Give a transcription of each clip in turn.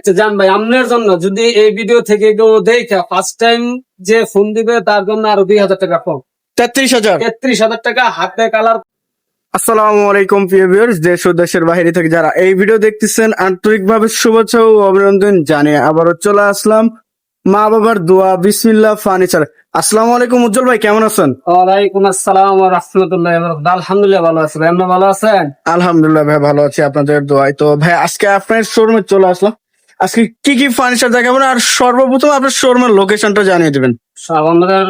আচ্ছা জান ভাই আপনার জন্য যদি এই ভিডিও থেকে কেউ দেখে ফার্স্ট টাইম যে ফোন দিবে তার জন্য আরও দুই হাজার টাকা কম তেত্রিশ হাজার। তেত্রিশ হাজার টাকা হাতে কালার আসসালামু আলাইকুম প্রিয় ভিউয়ার্স দেশ ও দেশের বাইরে থেকে যারা এই ভিডিও দেখতেছেন আন্তরিকভাবে শুভেচ্ছা ও অভিনন্দন জানিয়ে আবারও চলে আসলাম। মা বাবার দোয়া বিসমিল্লাহ ফার্নিচার। আসসালামু আলাইকুম উজ্জ্বল ভাই কেমন আছেন? ওয়ালাইকুম আসসালাম ওয়া রাহমাতুল্লাহি ওয়া বারাকাতুহু। আলহামদুলিল্লাহ ভালো আছি আপনি ভালো আছেন? আলহামদুলিল্লাহ ভাই ভালো আছি আপনাদের দোয়ায়। তো ভাই আজকে আপনার শোরুমে চলে আসলাম। আজকে কি কি ফার্নিচার দেখাবেন আর সর্বপ্রথম আপনার শোরুমের লোকেশনটা জানিয়ে দিবেন। আমাদের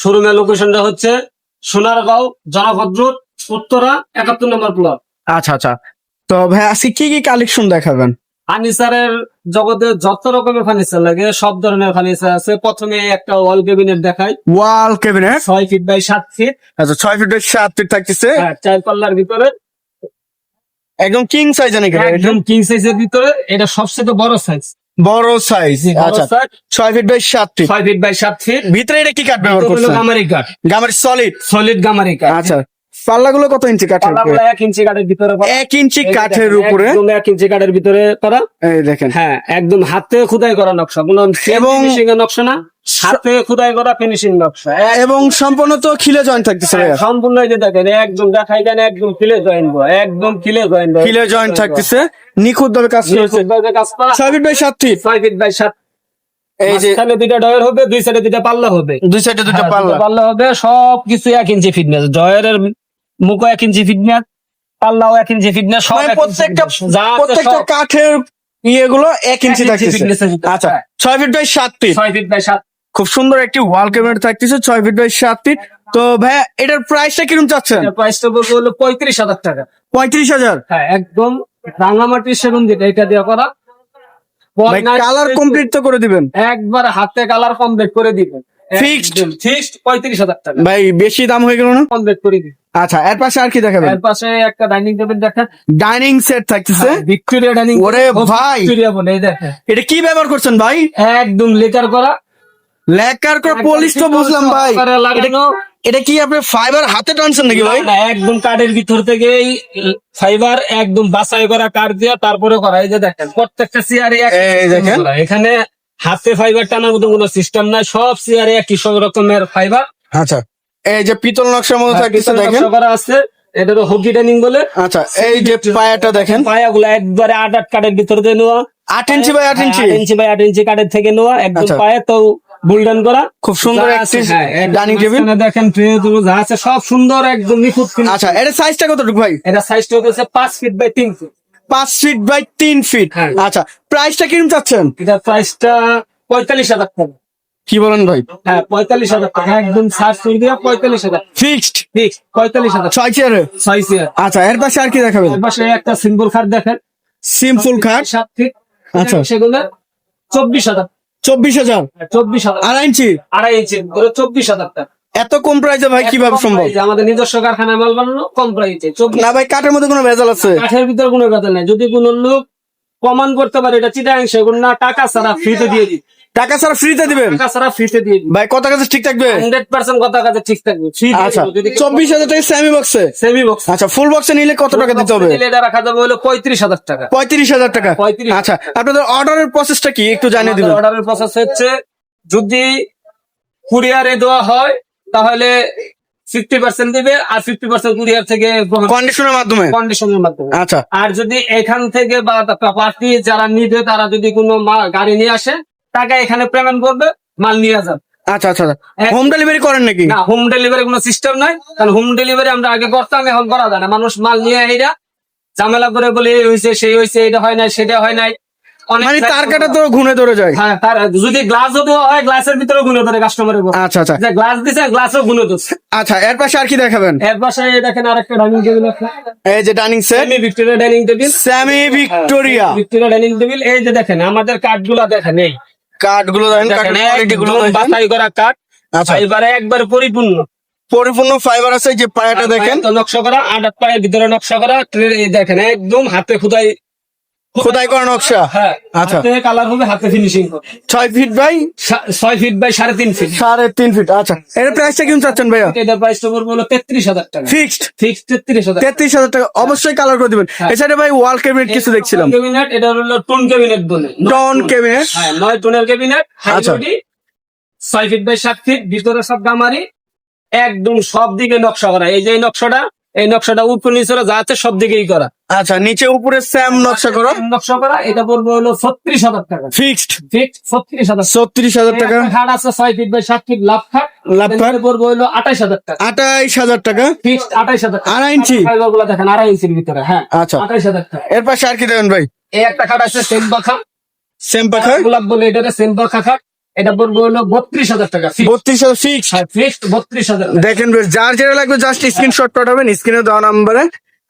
শোরুমের লোকেশনটা হচ্ছে সোনারগাঁও জনপদ রোড উত্তরা একাত্তর নম্বর প্লট আচ্ছা আচ্ছা। তো ভাই আজকে কি কি কালেকশন দেখাবেন? ফার্নিচারের জগতে যত রকমের ফার্নিচার লাগে সব ধরনের ফার্নিচার আছে। প্রথমে একটা ওয়াল ক্যাবিনেট দেখাই। ওয়াল ক্যাবিনেট ছয় ফিট বাই সাত ফিট আচ্ছা ছয় ফিট বাই সাত ফিট থাকতেছে। হ্যাঁ, চার পাল্লার ভিতরে। একদম কিং সাইজ নাকি? একদম কিং সাইজের ভিতরে এটা সবচেয়ে বড় সাইজ বড় সাইজ আচ্ছা। ছয় ফিট বাই সাত ফিট ছয় ফিট বাই সাত ফিট ভিতরে এটা কি কাঠ ব্যবহার করছেন? গামারি কাঠ। গামের সলিড সলিড গামারি কাঠ। আচ্ছা। পাল্লাগুলো কত ইঞ্চি কাঠের উপরে? এক ইঞ্চি কাঠের ভিতরে। এক ইঞ্চি কাঠের উপরে। একদম এক ইঞ্চি কাঠের ভিতরে করা এই দেখেন। হ্যাঁ একদম হাতে খোদাই করা নকশা। কোনো এবং- নকশা না। হাতে খোদাই করা ফিনিশিং নকশা। এবং সম্পূর্ণ তো খিলে জয়েন্ট থাকতেছে ভাইয়া। সম্পূর্ণ যে দেখেন একদম দেখাই দেন একদম কিলে জয়েন একদম কিলে জয়েন খিলে জয়েন্ট থাকতেছে। নিখুঁত ভাবে কাজ করেছে ছয় ফিট বাই সাত ফিট ছয় ফিট বাই সাত। এই যে মাঝখানে দুইটা ডয়ের হবে দুই সাইডে দুইটা পাল্লা হবে। দুই সাইডে হ্যাঁ, পাল্লা। পাল্লা হবে সব কিছু এক ইঞ্চি ফিটনেস ডয়ের মুখও এক ইঞ্চি ফিটনেস পাল্লাও এক ইঞ্চি ফিটনেস সব মানে প্রত্যেকটা প্রত্যেকটা কাঠের ইয়েগুলো এক ইঞ্চি ভিতরে। আচ্ছা হ্যাঁ। ছয় ফিট বাই সাত ফিট ছয় ফিট বাই সাত। খুব সুন্দর একটি ওয়াল ক্যাবিনেট থাকতেছে ছয় ফিট বাই সাত ফিট তো ভাইয়া এটার প্রাইসটা কীরকম চাচ্ছেন? প্রাইসটা বলতে হলো পঁয়ত্রিশ হাজার টাকা। পঁয়ত্রিশ হাজার? হ্যাঁ একদম রাঙামাটির সেগুন যেটা এটা দিয়ে করা। ভাই কালার কমপ্লিট তো করে দিবেন। একবার হাতে কালার কমপ্লিট করে দিবেন? ফিক্সড পঁয়ত্রিশ হাজার টাকা। ভাই বেশি দাম হয়ে গেল না? কমপ্লিট করে দিবেন। আচ্ছা এর পাশে আর কি দেখাবেন? এর পাশে একটা ডাইনিং টেবিল ডাইনিং সেট থাকতেছে। ভিক্টোরিয়া ডাইনিং ওরে ভাই! ভিক্টোরিয়া বলে দেখেন। এটা কি ব্যবহার করছেন ভাই? একদম লেকার করা। লেকার করে পলিশ তো বুঝলাম ভাই। এটা কি আপনি ফাইবার হাতে টানছেন নাকি ভাই? না, একদম কাঠের ভিতর থেকে ফাইবার একদম বাছাই করা কাঠ দিয়ে তারপরে করা। এই যে দেখেন প্রত্যেকটা চেয়ারে এই দেখেন। এখানে হাতে ফাইবার টানার মতো কোনো সিস্টেম নাই সব চেয়ারে একই সব রকমের ফাইবার আচ্ছা এই যে পিতল নকশার মধ্যে থাকতেছে দেখেন। করা আছে এটা তো হকি ডাইনিং বলে। আচ্ছা এই যে পায়াটা দেখেন। পায়াগুলো একবারে আট আট কাঠের ভিতর দিয়ে নেওয়া। আট ইঞ্চি বাই আট ইঞ্চি। আট ইঞ্চি বাই আট ইঞ্চি কাঠের থেকে নেওয়া একদম আচ্ছা। পায়ে তো বুলডান করা। খুব সুন্দর একটি হ্যাঁ, ডাইনিং টেবিল দেখেন ট্রে যা আছে সব সুন্দর একদম নিখুঁত আচ্ছা এটা সাইজটা কতটুকু ভাই? এটা সাইজটা হচ্ছে পাঁচ ফিট বাই তিন ফিট পাঁচ ফিট বাই তিন ফিট হ্যাঁ। আচ্ছা প্রাইসটা কীরকম চাচ্ছেন? এটা প্রাইসটা পঁয়তাল্লিশ হাজার টাকা। কি বলেন ভাই? হ্যাঁ পঁয়তাল্লিশ হাজার টাকা। একদম সার্চ করে দিয়ে পঁয়তাল্লিশ হাজার। ফিক্সড ফিক্স পঁয়তাল্লিশ হাজার। ছয় চেয়ারে ছয় চেয়ার আচ্ছা এর পাশে আর কি দেখাবেন? এর পাশে একটা সিম্পল খাট দেখেন। সিম্পল খাট সাত ফিট আচ্ছা। সেগুলো চব্বিশ হাজার চব্বিশ হাজার। চব্বিশ হাজার। আড়াই ইঞ্চি? আড়াই ইঞ্চি চব্বিশ হাজার টাকা। এত কম প্রাইসে ভাই কীভাবে সম্ভব? আমাদের নিজস্ব কারখানায় মাল বানানো কম প্রাইসে না ভাই কাঠের মধ্যে কোনো ভেজাল আছে। কাঠের ভিতরে কোনো ভেজাল নাই। যদি কোনো লোক প্রমাণ করতে পারে এটা চিটাংশ না টাকা ছাড়া ফ্রিতে দিয়ে দিই টাকা ছাড়া ফ্রিতে দিবেন? টাকা ছাড়া ফ্রিতে দিয়ে ভাই কত কাছে ঠিক থাকবে? হান্ড্রেড পার্সেন্ট কথা কাছে ঠিক থাকবে? ফ্রি আচ্ছা চব্বিশ হাজার টাকা সেমি বক্সে সেমি বক্স আচ্ছা ফুল বক্সে নিলে কত টাকা দিতে হবে? এটা রাখা যাবে হলো পঁয়ত্রিশ হাজার টাকা। পঁয়ত্রিশ হাজার টাকা? 35,000 আচ্ছা আপনাদের অর্ডারের প্রসেসটা কি? একটু জানিয়ে দিবেন। অর্ডারের প্রসেস হচ্ছে যদি কুরিয়ারে দেওয়া হয় তাহলে ফিফটি পার্সেন্ট দিবে আর ফিফটি পার্সেন্ট কুরিয়ার থেকে কন্ডিশনের মাধ্যমে? কন্ডিশনের মাধ্যমে। আচ্ছা। আর যদি এখান থেকে বা পার্টি যারা নিবে তারা যদি কোনো গাড়ি নিয়ে আসে টাকা এখানে পেমেন্ট করবে মাল নিয়ে যাবে। আচ্ছা আচ্ছা এক- হোম ডেলিভারি করেন নাকি? না হোম ডেলিভারি কোনো সিস্টেম নাই। কারণ হোম ডেলিভারি আমরা আগে করতাম এখন করা যায় না। মানুষ মাল নিয়ে এইটা ঝামেলা করে বলে এই হয়েছে সেই হয়েছে এটা হয় নাই সেটা হয় নাই। মানে তার কাটা তো ঘুনে ধরে যায়। হ্যাঁ তার যদি হয় গ্লাসের ভিতরে গুনে ধরে কাস্টমারের আচ্ছা আচ্ছা। যে গ্লাস দিছে গ্লাসও ধরছে। আচ্ছা এর পাশে আর কি দেখাবেন? এর পাশে দেখেন আরেকটা ডাইনিং টেবিল আছে। এই যে dining set semi Victoria dining table semi Victoria Victoria dining table এই যে দেখেন আমাদের কাঠগুলা দেখেন এই। কাঠগুলো দেখেন দেখেন কোয়ালিটি গুলো বাছাই করা কাঠ আচ্ছা। এবারে একবার পরিপূর্ণ। পরিপূর্ণ ফাইবার আছে যে পায়াটা দেখেন। নকশা করা আট আট পায়ের ভিতরে নকশা করা এই দেখেন একদম হাতে খুদাই খোদাই করা নকশা? হ্যাঁ আচ্ছা। কালার হবে হাতে ফিনিশিং ছয় ফিট বাই? ছয় ফিট বাই সাড়ে তিন ফিট সাড়ে তিন ফিট আচ্ছা। এর প্রাইসটা কেমন চাচ্ছেন ভাইয়া? এটার প্রাইসটা পড়বে হলো তেত্রিশ হাজার টাকা। ফিক্সড ফিক্সড তেত্রিশ হাজার তেত্রিশ হাজার টাকা অবশ্যই কালার করে দিবেন। হ্যাঁ। এছাড়া ভাই ওয়াল ক্যাবিনেট কিছু দেখছিলাম। ক্যাবিনেট এটা হলো টুন ক্যাবিনেট বলে। ডন ক্যাবিনেট হ্যাঁ নয় টুনের ক্যাবিনেট আচ্ছা। ছয় ফিট বাই সাত ফিট ভিতরে সব গামারি একদম সব দিকে নকশা করা। এই যে নকশাটা এই নকশাটা উপর নিচে যা আছে সব দিকেই করা। আচ্ছা নিচে উপরে স্যাম নকশা করো। নকশা করা এটা পড়বে হলো ছত্রিশ হাজার টাকা। ফিক্সড ফিট ছত্রিশ হাজার ছত্রিশ হাজার টাকা। খাট আছে ছয় ফিট বাই সাত ফিট লাভ খাট। লাভ খাট। এটা পড়বে হলো আঠাইশ হাজার টাকা। আঠাইশ হাজার টাকা। ফিক্সড আঠাইশ হাজার টাকা। আড়াই ইঞ্চি? গুলো দেখেন আড়াই ইঞ্চির ভিতরে হ্যাঁ। আচ্ছা। আঠাইশ হাজার টাকা। এর পাশে আর কি দেবেন ভাই? এই একটা খাট আছে সেম পাখা সেম পাখা গোলাপ বলে এটা সেম পাখা খাট। এটা পড়বে হলো বত্রিশ হাজার টাকা বত্রিশ হাজার ফিক্স ফিক্সড বত্রিশ হাজার দেখেন যার যেটা লাগবে জাস্ট স্ক্রিনশট পাঠাবেন স্ক্রিনে দেওয়া নাম্বারে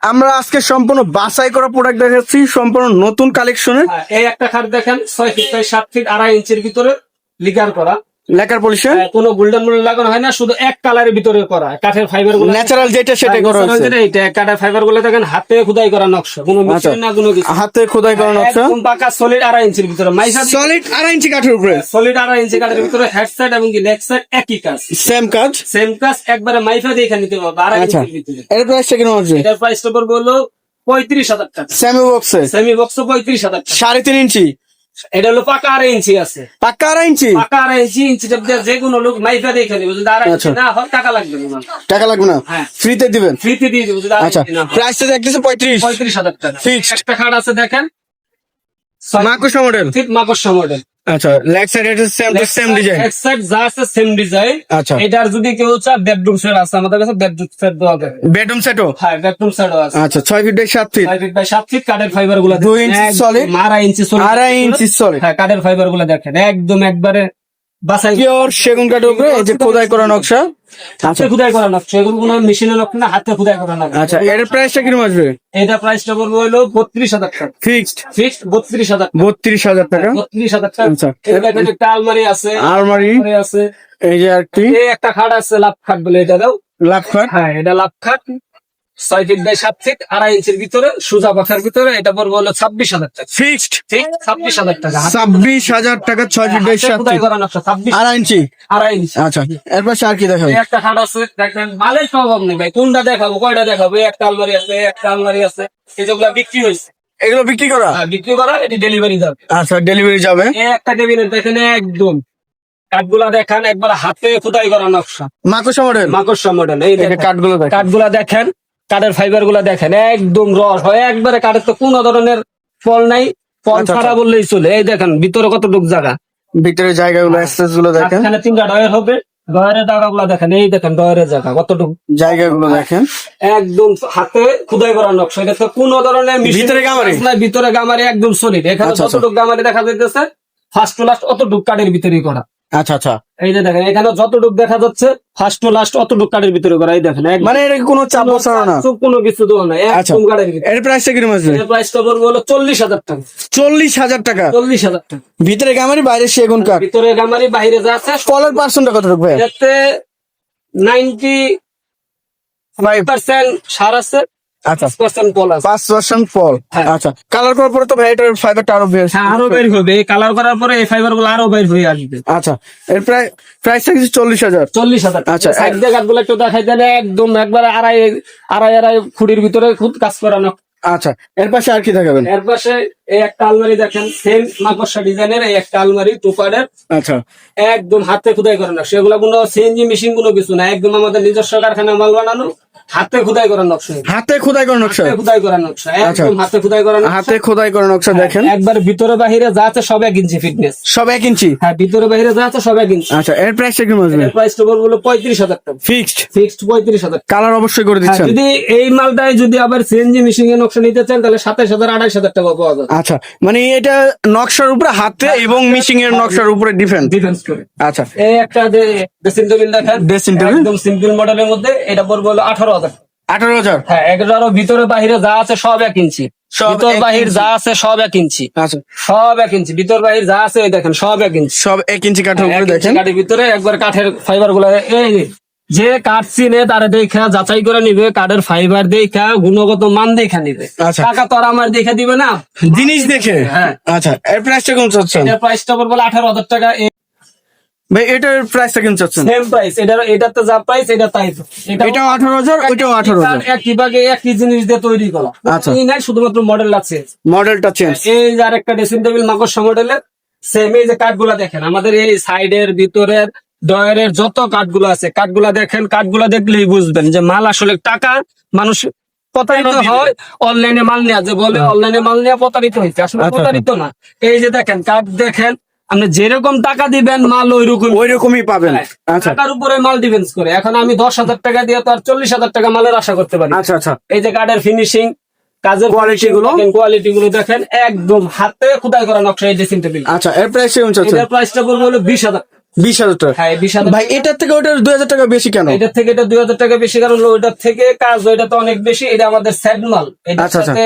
আমরা আজকে সম্পূর্ণ বাছাই করা প্রোডাক্ট দেখাচ্ছি সম্পূর্ণ নতুন কালেকশনের হ্যাঁ, এই একটা খাট দেখেন ছয় ফিট সাত ফিট আড়াই ইঞ্চির ভিতরে লিগার করা। লেকার হ্যাঁ, কোনো গোল্ডেন মোল্ডেন লাগানো হয় না শুধু এক কালারের ভিতরে করা কাঠের ফাইবারগুলো ন্যাচারাল যেটা সেটাই করা হয়েছে। এইটা কাঠের ফাইবারগুলো দেখেন হাতে খুদাই করা নকশা কোনো আচ্ছা। মেশিন না কোনো কিছু। হাতে খোদাই করা নকশা? একদম পাকা সলিড আড়াই ইঞ্চির ভিতরে। মাইসা সলিড আড়াই ইঞ্চি কাঠের উপরে? সলিড আড়াই ইঞ্চি কাঠের ভিতরে হেড সাইড এবং কি লেগ সাইড একই কাজ। সেম কাজ? সেম কাজ একবারে মাইফা দিয়ে নিতে পারবে আড়াই আচ্ছা। ইঞ্চির ভিতরে। এর প্রাইসটা কেমন হচ্ছে এটার প্রাইসটা পড়বে হলো পঁয়ত্রিশ হাজার টাকা। সেমি বক্সে সেমি বক্স পঁয়ত্রিশ হাজার টাকা। সাড়ে তিন ইঞ্চি? এটা হলো পাকা আড়াই ইঞ্চি আছে। পাকা আড়াই ইঞ্চি? পাকা আড়াই ইঞ্চি ইঞ্চি যে কোনো লোক মাইফা দেখে দেবে যদি আড়াই ইঞ্চি আচ্ছা। না হয় টাকা লাগবে না টাকা লাগবে না? হ্যাঁ। ফ্রিতে দিবেন? ফ্রিতে দিয়ে দেবো যদি আচ্ছা। ইঞ্চি প্রাইসটা দেখতেছে পঁয়ত্রিশ। পঁয়ত্রিশ হাজার টাকা। Fixed. একটা খাট আছে দেখেন। মাকুসা মডেল ঠিক মাকড়সা মডেল আচ্ছা লেগ সাইড এটা same to same design side যা আছে সেম ডিজাইন আচ্ছা। এটার যদি কেউ চায় বেডরুম সেট আছে আমাদের কাছে বেডরুম সেট দেওয়া যাবে। বেডরুম সেটও হ্যাঁ বেডরুম সেটও আছে। আচ্ছা ফিট বাই সাত ফিট ছয় ফিট বাই সাত ফিট কাঠের ফাইবারগুলো ইঞ্চি সলিড হ্যাঁ কাঠের ফাইবারগুলো দেখেন একদম একবারে পিওর সেগুন কাঠের উপরে এই যে খোদাই করা নকশা। আচ্ছা। খুদাই করা নকশা। এগুলো কোনো মেশিনের নকশা না হাতে খুদাই করা নকশা আচ্ছা এর প্রাইসটা কীরকম আসবে? এটা প্রাইসটা বলব হলো বত্রিশ হাজার টাকা। ফিক্সড? ফিক্সড বত্রিশ হাজার বত্রিশ হাজার টাকা? বত্রিশ হাজার টাকা। আচ্ছা। একটা আলমারি আছে। আলমারি? আলমারি আছে। এই যে একটি একটা খাট আছে লাভ খাট বলে এটা দাও। লাভ খাট? হ্যাঁ এটা লাভ খাট। ছয় ফিট বাই সাত ফিট আড়াই ইঞ্চির ভিতরে সুজা পাখার ভিতরে এটা পড়বে হলো ছাব্বিশ হাজার টাকা। ফিক্সড ঠিক ছাব্বিশ হাজার টাকা। ছাব্বিশ হাজার টাকা ছয় ফিট বাই সাত ফিট করা নকশা আড়াই ইঞ্চি আড়াই ইঞ্চি আচ্ছা এর পাশে আর কি দেখাবে? একটা খাট আছে দেখেন মালের অভাব নেই ভাই। কোনটা দেখাবো কয়টা দেখাবো? একটা আলমারি আছে একটা আলমারি আছে। এই যেগুলা বিক্রি হয়েছে। এগুলো বিক্রি করা? হ্যাঁ, বিক্রি করা এটি ডেলিভারি যাবে। আচ্ছা ডেলিভারি যাবে। একটা ক্যাবিনেট দেখেন একদম। কাঠগুলা দেখান একবার হাতে খোদাই করা নকশা? মাকুসা মডেল মাকড়সা মডেল এই কাঠগুলো কাঠগুলা দেখেন। কাঠের ফাইবারগুলা দেখেন একদম রস হয়। একবারে কাঠের তো কোনো ধরনের ফল নাই। ফল আচ্ছা, ছাড়া আচ্ছা। বললেই চলে। এই দেখেন ভিতরে কতটুকু জায়গা? ভিতরে জায়গাগুলো এক্সেসগুলো দেখেন। এখানে তিনটা ডয়ের হবে। ডয়ের জায়গা গুলা দেখেন এই দেখেন ডয়ের জায়গা কতটুকু? জায়গাগুলো দেখেন। একদম হাতে খুদাই করা নকশা। এটা তো কোনো ধরনের ভিতরে গামারি? না ভিতরে গামারি একদম সলিড এখানে আচ্ছা, আচ্ছা। গামারি দেখা যাইতেছে? ফার্স্ট টু লাস্ট অতটুকু কাঠের ভিতরেই করা। আচ্ছা আচ্ছা। এই যে দেখেন এখানে যতটুকু দেখা যাচ্ছে ফার্স্ট টু লাস্ট অতটুকু কাঠের ভিতরে করা এই দেখেন মানে এটা কোনো চাপ বসানো না কোনো- কিছু দেওয়া আচ্ছা। একদম কাঠের ভিতরে। এর প্রাইসটা কীরকম আসবে? এর প্রাইসটা পড়বে হলো চল্লিশ হাজার টাকা। চল্লিশ হাজার টাকা? চল্লিশ হাজার টাকা। ভিতরে গামারি বাইরে সেগুন কাঠ? ভিতরে গামারি বাইরে যা আছে ফলের পার্সেন্টটা কতটুকু ভাই এতে নাইনটি ফাইভ পার্সেন্ট সার আছে। আচ্ছা। পাঁচ পার্সেন্ট হ্যাঁ। আচ্ছা। কালার করার পরে তো ভাই এটার ফাইবারটা আরও বেশ হ্যাঁ আরও বের হবে। কালার করার পরে এই ফাইবারগুলো আরও বের হয়ে আসবে। আচ্ছা। এর প্রায় চল্লিশ হাজার। চল্লিশ হাজার আচ্ছা, একটু দেখাই একদম একবার আড়াই আড়াই আড়াই ফুটির ভিতরে খুব কাজ করানো আচ্ছা এর পাশে আর কি দেখাবেন? এর পাশে এই একটা আলমারি দেখেন সেম মাকড়সা ডিজাইনের এই একটা আলমারি টুপারের আচ্ছা। একদম হাতে খুদাই করানো সেগুলো কোনো সিএনজি মেশিন কোনো কিছু না। একদম আমাদের নিজস্ব কারখানা মাল বানানো। হাতে খুদাই করার নকশা হাতে খোদাই করা নকশা? হাতে খুদাই করার নকশা একদম হাতে খুদাই করার নকশা। হাতে খোদাই করা নকশা দেখেন। একবার ভিতরে বাহিরে যা আছে সব এক ইঞ্চি ফিটনেস সব এক ইঞ্চি? হ্যাঁ ভিতরে বাহিরে যা আছে সব এক ইঞ্চি। আচ্ছা এর প্রাইসটা কি আসবে এর প্রাইসটা বলব পঁয়ত্রিশ হাজার টাকা। ফিক্সড ফিক্সড পঁয়ত্রিশ হাজার টাকা। কালার অবশ্যই করে হ্যাঁ, দিচ্ছেন। যদি এই মালটায় যদি আবার সিএনজি মেশিন এর নকশা নিতে চান তাহলে সাতাশ হাজার আঠাশ হাজার টাকা পাওয়া যাবে। আচ্ছা মানে এটা নকশার উপরে হাতে এবং মিশিং এর নকশার উপরে ডিফারেন্ট ডিফেন্স করে। আচ্ছা। এই একটা যে ড্রেসিং টেবিল? দেখেন? একদম সিম্পল মডেলের মধ্যে এটা হলো আঠারো হাজার। আঠারো হাজার? হ্যাঁ এগারো ভিতরে বাহিরে যা আছে সব এক ইঞ্চি। ভিতর বাহির যা আছে সব এক ইঞ্চি। আচ্ছা। সব এক ইঞ্চি। ভিতর বাহির যা আছে দেখেন সব এক ইঞ্চি। সব এক ইঞ্চি কাঠের উপরে দেখেন। কাঠের ভিতরে একবার কাঠের ফাইবারগুলো। এই যে, কাঠ চিনে তারা দেখা যাচাই করে নিবে কাঠের ফাইবার দেখা গুণগত মান দেখা নিবে। আচ্ছা। টাকা তো আর আমার দেখে দিবে না। জিনিস দেখে? হ্যাঁ। আচ্টা এর প্রাইসটা কেমন চাচ্ছেন? প্রাইসটা পড়বে আঠারো হাজার টাকা। ভাই এটার প্রাইসটা কেমন চাচ্ছেন? সেম প্রাইস এটার এটার তো যা প্রাইস এটা তাই আঠারো হাজার ওইটাও আঠারো হাজার। একই ভাগে একই জিনিস দিয়ে তৈরি করা। আচ্ছা। এই নাই শুধুমাত্র মডেল আছে মডেলটা চেঞ্জ এই যে আরেকটা ড্রেসিং টেবিল মাকড়সা মডেলের সেম এই যে কাঠগুলা দেখেন। আমাদের এই সাইডের ভিতরের ডয়ারের যত কাঠগুলো আছে কাঠগুলা দেখেন কাঠগুলা দেখলেই বুঝবেন যে মাল আসলে টাকা মানুষ প্রতারিত হয় অনলাইনে মাল নেওয়া যে বলে অনলাইনে মাল নেওয়া প্রতারিত হয়েছে আসলে হ্যাঁ। আচ্ছা, প্রতারিত না। এই যে দেখেন কাঠ দেখেন আপনি যেরকম টাকা দিবেন মাল ওই রকম ওই রকমই পাবেন আচ্ছা। টাকার উপরে মাল ডিফেন্স করে। এখন আমি দশ হাজার টাকা দিয়ে তো আর চল্লিশ হাজার টাকা মালের আশা করতে পারি। আচ্ছা আচ্ছা। এই যে কাঠের ফিনিশিং কাজের Quality গুলো? কোয়ালিটি গুলো দেখেন একদম হাতে খোদাই করা নকশা এই ড্রেসিং টেবিল আচ্ছা এর প্রাইস কেমন চাচ্ছেন? এটার প্রাইসটা পড়বে হলো বিশ হাজার। বিশ হাজার টাকা। হ্যাঁ বিশ হাজার ভাই এটার থেকে ওটার দুই হাজার টাকা বেশি কেন? এটার থেকে এটা দুই হাজার টাকা বেশি কারণ ওইটার থেকে কাজ ওইটা তো অনেক বেশি এটা আমাদের সেট মাল। এটার আচ্ছা, আচ্ছা। সাথে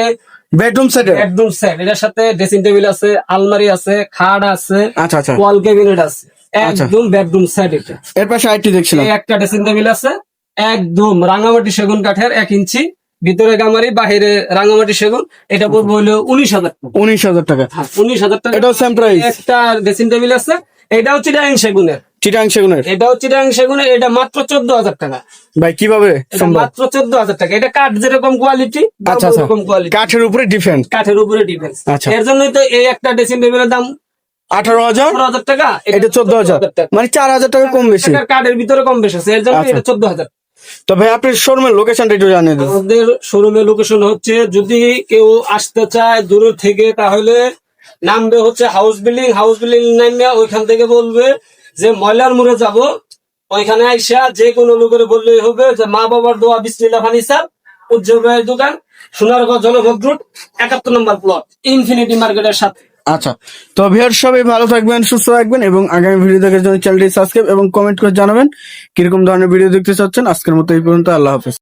বেডরুম সেটের? একদম সেট। এটার সাথে ড্রেসিং টেবিল আছে আলমারি আছে খাট আছে আচ্ছা আচ্ছা। ওয়াল ক্যাবিনেট আছে। আচ্ছা। একদম বেডরুম সেট এটা। এর পাশে আইটি দেখছিলাম। একটা ড্রেসিং টেবিল আছে একদম রাঙামাটি সেগুন কাঠের এক ইঞ্চি ভিতরে গামারি বাহিরে রাঙামাটি সেগুন। এটা পড়বে হলো উনিশ হাজার টাকা। উনিশ হাজার টাকা। উনিশ হাজার টাকা। এটাও সেম প্রাইস একটা ড্রেসিং টেবিল আছে এটাও চিটাং সেগুনের। চিটাং সেগুনের? এটাও চিটাং সেগুনের এটা মাত্র চোদ্দ হাজার টাকা। ভাই কীভাবে মাত্র চোদ্দ হাজার টাকা। এটা কাঠ যেরকম কোয়ালিটি আচ্ছা আচ্ছা। ওরকম কোয়ালিটি কাঠের উপরে ডিফেন্স কাঠের উপরে ডিফেন্স আচ্ছা। এর জন্যই তো এই একটা ড্রেসিং টেবিলের দাম আঠারো হাজার? হাজার টাকা। এটা চোদ্দ হাজার মানে চার হাজার টাকা কম বেশি। কাঠের ভিতরে কম বেশি আছে। এর জন্য আচ্ছা। এটা চোদ্দ হাজার তো ভাই আপনার শোরুমের লোকেশনটা একটু জানিয়ে দিন। আমাদের শোরুমের লোকেশন হচ্ছে যদি কেউ আসতে চায় দূর থেকে তাহলে নামবে হচ্ছে হাউস বিল্ডিং হাউস বিল্ডিং নামবে ওইখান থেকে বলবে। যে ময়লার মোড়ে যাব, ওইখানে আইসা যে কোনো লোকের বললেই হবে যে, মা বাবার দোয়া বিসমিল্লা ফার্নিচার উজ্জ্বল ভাইয়ের দোকান, সোনারগাঁও জনভোগ রুট একাত্তর নম্বর প্লট ইনফিনিটি মার্কেটের সাথে। আচ্ছা তো ভিউয়ার সবাই ভালো থাকবেন, সুস্থ থাকবেন এবং আগামী ভিডিও দেখার জন্য চ্যানেলটি সাবস্ক্রাইব এবং কমেন্ট করে জানাবেন, কীরকম ধরনের ভিডিও দেখতে চাচ্ছেন, আজকের মতো এই পর্যন্ত, আল্লাহ হাফেজ।